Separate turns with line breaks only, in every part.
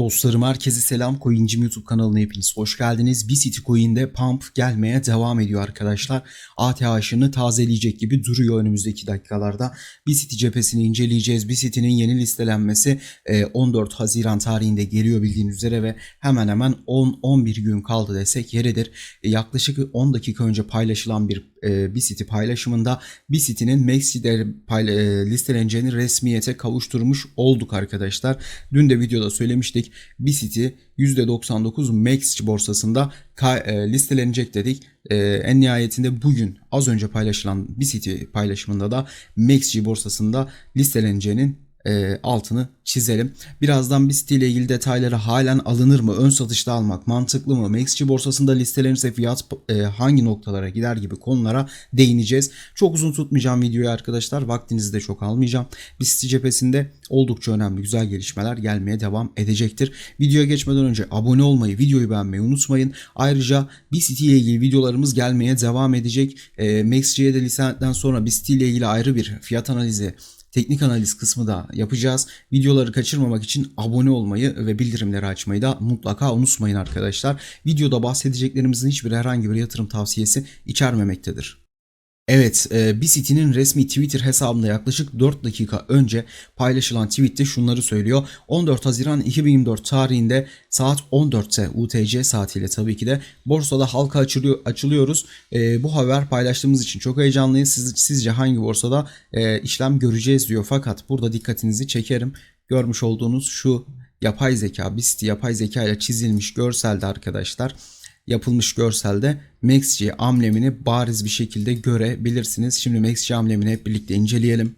Dostlarım herkese selam. Coincim YouTube kanalına hepiniz hoş geldiniz. BCity Coin'de pump gelmeye devam ediyor arkadaşlar. ATH'ını tazeleyecek gibi duruyor önümüzdeki dakikalarda. BCity cephesini inceleyeceğiz. BCity'nin yeni listelenmesi e, 14 Haziran tarihinde geliyor bildiğiniz üzere ve hemen hemen 10-11 gün kaldı desek yeridir. E, Yaklaşık 10 dakika önce paylaşılan bir e, BCity paylaşımında BCity'nin Maxi'de e, listeleneceğini resmiyete kavuşturmuş olduk arkadaşlar. Dün de videoda söylemiştik. BCity %99 Max borsasında e, listelenecek dedik. E, en nihayetinde bugün az önce paylaşılan BCity paylaşımında da MaxG borsasında listeleneceğinin e, altını çizelim. Birazdan BIST ile ilgili detayları halen alınır mı? Ön satışta almak mantıklı mı? MaxG borsasında listelenirse fiyat e, hangi noktalara gider gibi konulara değineceğiz. Çok uzun tutmayacağım videoyu arkadaşlar. Vaktinizi de çok almayacağım. BIST cephesinde oldukça önemli güzel gelişmeler gelmeye devam edecektir. Videoya geçmeden önce abone olmayı, videoyu beğenmeyi unutmayın. Ayrıca BIST ile ilgili videolarımız gelmeye devam edecek. E, MaxG'ye de lisansetten sonra BIST ile ilgili ayrı bir fiyat analizi teknik analiz kısmı da yapacağız. Videoları kaçırmamak için abone olmayı ve bildirimleri açmayı da mutlaka unutmayın arkadaşlar. Videoda bahsedeceklerimizin hiçbir herhangi bir yatırım tavsiyesi içermemektedir. Evet, e, BCity'nin resmi Twitter hesabında yaklaşık 4 dakika önce paylaşılan tweette şunları söylüyor. 14 Haziran 2024 tarihinde saat 14'te UTC saatiyle tabii ki de borsada halka açılıyor, açılıyoruz. E, bu haber paylaştığımız için çok heyecanlıyız. Siz, sizce hangi borsada e, işlem göreceğiz diyor. Fakat burada dikkatinizi çekerim. Görmüş olduğunuz şu yapay zeka, BCity yapay zeka ile çizilmiş görselde arkadaşlar yapılmış görselde MaxG amblemini bariz bir şekilde görebilirsiniz. Şimdi MaxG amblemini hep birlikte inceleyelim.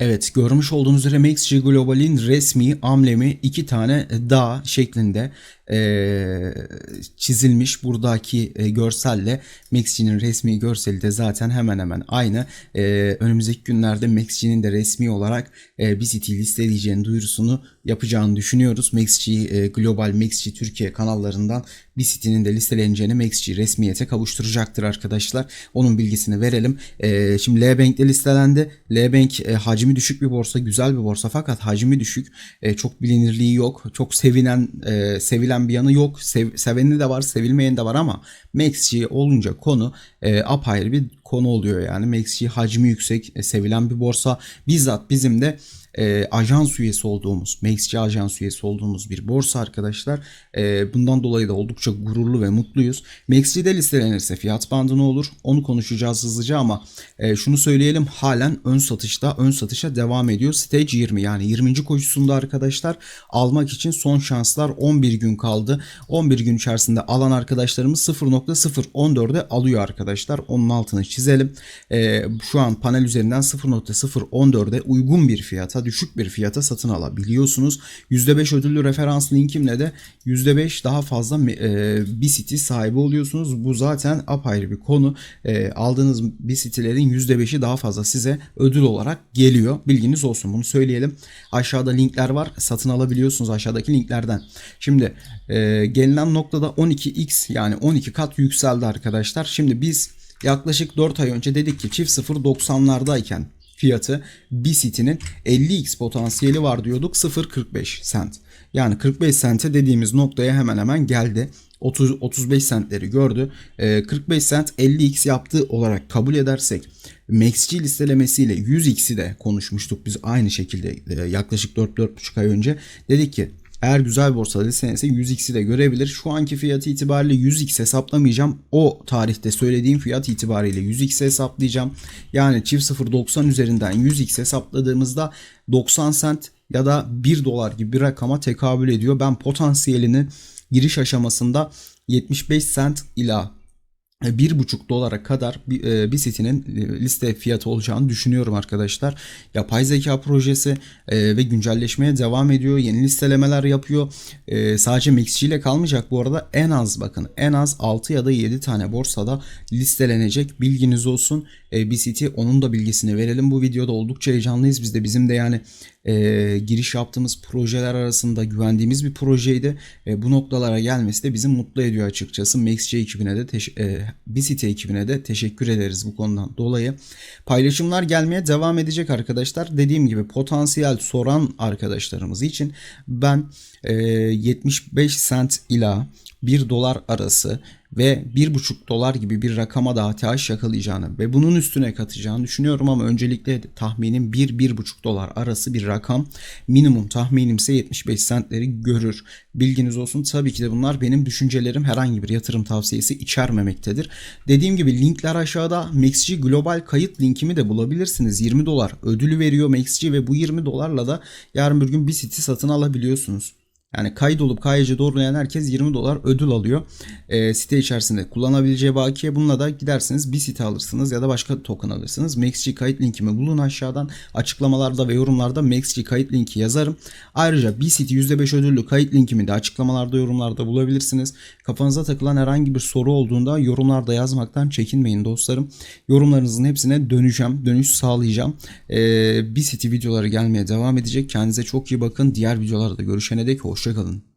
Evet görmüş olduğunuz üzere MaxG Global'in resmi amblemi iki tane dağ şeklinde e, çizilmiş. Buradaki e, görselle MaxG'nin resmi görseli de zaten hemen hemen aynı. E, önümüzdeki günlerde MaxG'nin de resmi olarak e, BCT listeleyeceğini duyurusunu yapacağını düşünüyoruz. MaxG e, Global, MaxG Türkiye kanallarından BCT'nin de listeleneceğini MaxG resmiyete kavuşturacaktır arkadaşlar. Onun bilgisini verelim. E, şimdi L-Bank'te listelendi. L-Bank e, hacmi düşük bir borsa, güzel bir borsa fakat hacmi düşük. Çok bilinirliği yok. Çok sevinen, e, sevilen bir yanı yok. Sev, seveni de var, sevilmeyeni de var ama MaxG olunca konu apayrı bir konu oluyor yani. MaxG hacmi yüksek, sevilen bir borsa. Bizzat bizim de e, ajans üyesi olduğumuz, MaxG ajans üyesi olduğumuz bir borsa arkadaşlar. E, bundan dolayı da oldukça gururlu ve mutluyuz. MaxG'de listelenirse fiyat bandı ne olur? Onu konuşacağız hızlıca ama e, şunu söyleyelim halen ön satışta, ön satışa devam ediyor. Stage 20 yani 20. koşusunda arkadaşlar almak için son şanslar 11 gün kaldı. 11 gün içerisinde alan arkadaşlarımız 0.014'e alıyor arkadaşlar. Onun altını çizelim. E, şu an panel üzerinden 0.014'e uygun bir fiyata düşük bir fiyata satın alabiliyorsunuz. %5 ödüllü referans linkimle de %5 daha fazla e, BCT sahibi oluyorsunuz. Bu zaten apayrı bir konu. E, aldığınız BCT'lerin %5'i daha fazla size ödül olarak geliyor. Bilginiz olsun bunu söyleyelim. Aşağıda linkler var. Satın alabiliyorsunuz aşağıdaki linklerden. Şimdi e, gelinen noktada 12x yani 12 kat yükseldi arkadaşlar. Şimdi biz yaklaşık 4 ay önce dedik ki çift 0 90'lardayken fiyatı BCT'nin 50x potansiyeli var diyorduk 0.45 sent. Yani 45 sente dediğimiz noktaya hemen hemen geldi. 30 35 centleri gördü. E, 45 sent 50x yaptığı olarak kabul edersek MaxG listelemesiyle 100x'i de konuşmuştuk biz aynı şekilde e, yaklaşık 4-4,5 ay önce. Dedik ki eğer güzel borsada listelenirse 100x'i de görebilir. Şu anki fiyatı itibariyle 100x hesaplamayacağım. O tarihte söylediğim fiyat itibariyle 100x hesaplayacağım. Yani çift 0.90 üzerinden 100x hesapladığımızda 90 sent ya da 1 dolar gibi bir rakama tekabül ediyor. Ben potansiyelini giriş aşamasında 75 sent ila 1,5 dolara kadar bir, e, sitinin liste fiyatı olacağını düşünüyorum arkadaşlar. Yapay zeka projesi e, ve güncelleşmeye devam ediyor. Yeni listelemeler yapıyor. E, sadece MaxG ile kalmayacak bu arada en az bakın en az 6 ya da 7 tane borsada listelenecek bilginiz olsun. E, BCT onun da bilgisini verelim. Bu videoda oldukça heyecanlıyız. Biz de bizim de yani e, giriş yaptığımız projeler arasında güvendiğimiz bir projeydi. E, bu noktalara gelmesi de bizi mutlu ediyor açıkçası. MaxC ekibine de e, BCT ekibine de teşekkür ederiz bu konudan dolayı. Paylaşımlar gelmeye devam edecek arkadaşlar. Dediğim gibi potansiyel soran arkadaşlarımız için ben e, 75 sent ila 1 dolar arası ve 1,5 dolar gibi bir rakama da ATH yakalayacağını ve bunun üstüne katacağını düşünüyorum ama öncelikle tahminim 1-1,5 dolar arası bir rakam. Minimum tahminimse 75 centleri görür. Bilginiz olsun. Tabii ki de bunlar benim düşüncelerim herhangi bir yatırım tavsiyesi içermemektedir. Dediğim gibi linkler aşağıda MaxG Global kayıt linkimi de bulabilirsiniz. 20 dolar ödülü veriyor MaxG ve bu 20 dolarla da yarın bir gün bir site satın alabiliyorsunuz. Yani kaydolup KYC doğrulayan herkes 20 dolar ödül alıyor. E, site içerisinde kullanabileceği bakiye bununla da gidersiniz bir site alırsınız ya da başka token alırsınız. MaxG kayıt linkimi bulun aşağıdan. Açıklamalarda ve yorumlarda MaxG kayıt linki yazarım. Ayrıca bir site %5 ödüllü kayıt linkimi de açıklamalarda yorumlarda bulabilirsiniz. Kafanıza takılan herhangi bir soru olduğunda yorumlarda yazmaktan çekinmeyin dostlarım. Yorumlarınızın hepsine döneceğim. Dönüş sağlayacağım. E, bir site videoları gelmeye devam edecek. Kendinize çok iyi bakın. Diğer videolarda görüşene dek hoşçakalın.